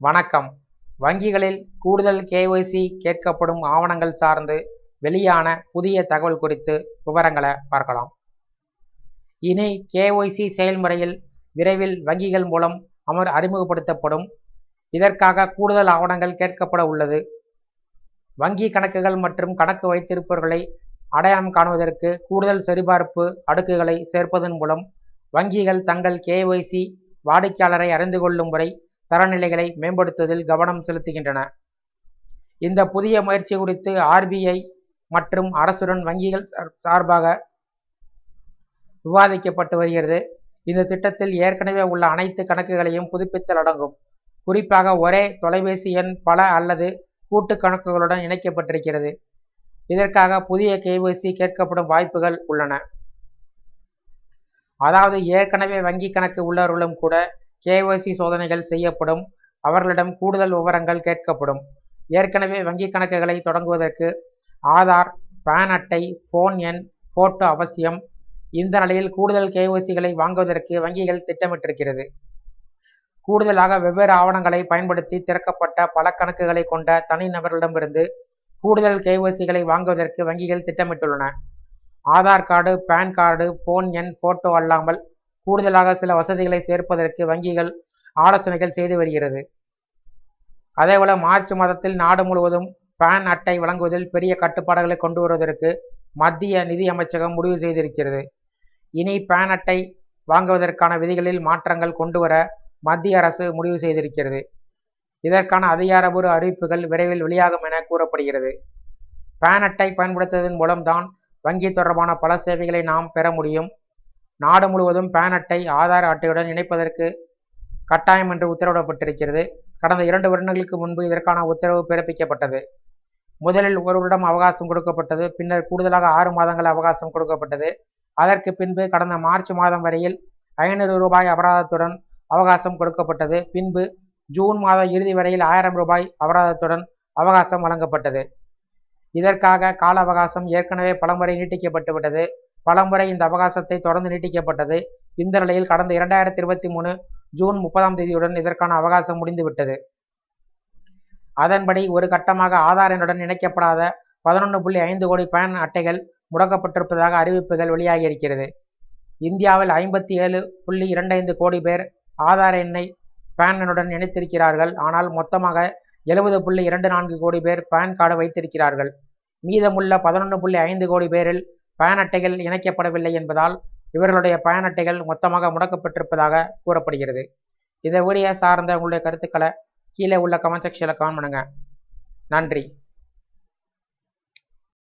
வணக்கம். வங்கிகளில் கூடுதல் கேஒய்சி கேட்கப்படும் ஆவணங்கள் சார்ந்து வெளியான புதிய தகவல் குறித்து விவரங்களை பார்க்கலாம். இனி கேஒய்சி செயல்முறையில் விரைவில் வங்கிகள் மூலம் அமர் அறிமுகப்படுத்தப்படும். இதற்காக கூடுதல் ஆவணங்கள் கேட்கப்பட உள்ளது. வங்கி கணக்குகள் மற்றும் கணக்கு வைத்திருப்பவர்களை அடையாளம் காணுவதற்கு கூடுதல் சரிபார்ப்பு அடுக்குகளை சேர்ப்பதன் மூலம் வங்கிகள் தங்கள் கேஒய்சி வாடிக்கையாளரை அறிந்து கொள்ளும் முறை தரநிலைகளை மேம்படுத்துவதில் கவனம் செலுத்துகின்றன. இந்த புதிய முயற்சி குறித்து ஆர்பிஐ மற்றும் அரசுடன் வங்கிகள் சார்பாக விவாதிக்கப்பட்டு வருகிறது. இந்த திட்டத்தில் ஏற்கனவே உள்ள அனைத்து கணக்குகளையும் புதுப்பித்தல் அடங்கும். குறிப்பாக ஒரே தொலைபேசி எண் பல அல்லது கூட்டு கணக்குகளுடன் இணைக்கப்பட்டிருக்கிறது. இதற்காக புதிய கேஒய்சி கேட்கப்படும் வாய்ப்புகள் உள்ளன. அதாவது ஏற்கனவே வங்கி கணக்கு உள்ளவர்களும் கூட கேஒய்சி சோதனைகள் செய்யப்படும். அவர்களிடம் கூடுதல் விவரங்கள் கேட்கப்படும். ஏற்கனவே வங்கி கணக்குகளை தொடங்குவதற்கு ஆதார் பேன் அட்டை ஃபோன் எண் போட்டோ அவசியம். இந்த நிலையில் கூடுதல் கேஒய்சிகளை வாங்குவதற்கு வங்கிகள் திட்டமிட்டிருக்கிறது. கூடுதலாக வெவ்வேறு ஆவணங்களை பயன்படுத்தி திறக்கப்பட்ட பல கணக்குகளை கொண்ட தனிநபர்களிடமிருந்து கூடுதல் கேஒய்சிகளை வாங்குவதற்கு வங்கிகள் திட்டமிட்டுள்ளன. Aadhaar card PAN card phone எண் போட்டோ அல்லாமல் கூடுதலாக சில வசதிகளை சேர்ப்பதற்கு வங்கிகள் ஆலோசனைகள் செய்து வருகிறது. அதேபோல மார்ச் மாதத்தில் நாடு முழுவதும் பேன் அட்டை வழங்குவதில் பெரிய கட்டுப்பாடுகளை கொண்டு வருவதற்கு மத்திய நிதி அமைச்சகம் முடிவு செய்திருக்கிறது. இனி பேன் அட்டை வாங்குவதற்கான விதிகளில் மாற்றங்கள் கொண்டு வர மத்திய அரசு முடிவு செய்திருக்கிறது. இதற்கான அதிகாரபூர்வ அறிவிப்புகள் விரைவில் வெளியாகும் என கூறப்படுகிறது. பேன் அட்டை பயன்படுத்துவதன் மூலம்தான் வங்கி தொடர்பான பல சேவைகளை நாம் பெற முடியும். நாடு முழுவதும் பேன் அட்டை ஆதார் அட்டையுடன் இணைப்பதற்கு கட்டாயம் என்று உத்தரவிடப்பட்டிருக்கிறது. கடந்த இரண்டு வருடங்களுக்கு முன்பு இதற்கான உத்தரவு பிறப்பிக்கப்பட்டது. முதலில் ஒரு வருடம் அவகாசம் கொடுக்கப்பட்டது பின்னர் கூடுதலாக ஆறு மாதங்கள் அவகாசம் கொடுக்கப்பட்டது. அதற்கு பின்பு கடந்த மார்ச் மாதம் வரையில் ஐநூறு ரூபாய் அபராதத்துடன் அவகாசம் கொடுக்கப்பட்டது. பின்பு ஜூன் மாத இறுதி வரையில் ஆயிரம் ரூபாய் அபராதத்துடன் அவகாசம் வழங்கப்பட்டது. இதற்காக கால அவகாசம் ஏற்கனவே பலமுறை நீட்டிக்கப்பட்டுவிட்டது பலமுறை இந்த அவகாசத்தை தொடர்ந்து நீட்டிக்கப்பட்டது. இந்த நிலையில் கடந்த இரண்டாயிரத்தி இருபத்தி மூணு ஜூன் முப்பதாம் தேதியுடன் இதற்கான அவகாசம் முடிந்துவிட்டது. அதன்படி ஒரு கட்டமாக ஆதார் எண்ணுடன் இணைக்கப்படாத பதினொன்று புள்ளி ஐந்து கோடி பேன் அட்டைகள் முடக்கப்பட்டிருப்பதாக அறிவிப்புகள் வெளியாகி இருக்கிறது இந்தியாவில் ஐம்பத்தி ஏழு புள்ளி இரண்டைந்து கோடி பேர் ஆதார் எண்ணை பேன் எண்ணுடன் இணைத்திருக்கிறார்கள். ஆனால் மொத்தமாக எழுபது புள்ளி இரண்டு நான்கு கோடி பேர் பேன் கார்டு வைத்திருக்கிறார்கள். மீதமுள்ள பதினொன்று புள்ளி ஐந்து கோடி பேரில் பயண அட்டைகள் இணைக்கப்படவில்லை என்பதால் இவர்களுடைய பயண அட்டைகள் மொத்தமாக முடக்கப்பட்டிருப்பதாக கூறப்படுகிறது. இதை வீடியோ சார்ந்த உங்களுடைய கருத்துக்களை கீழே உள்ள கமெண்ட் செக்ஷனில் கமெண்ட் பண்ணுங்கள் நன்றி.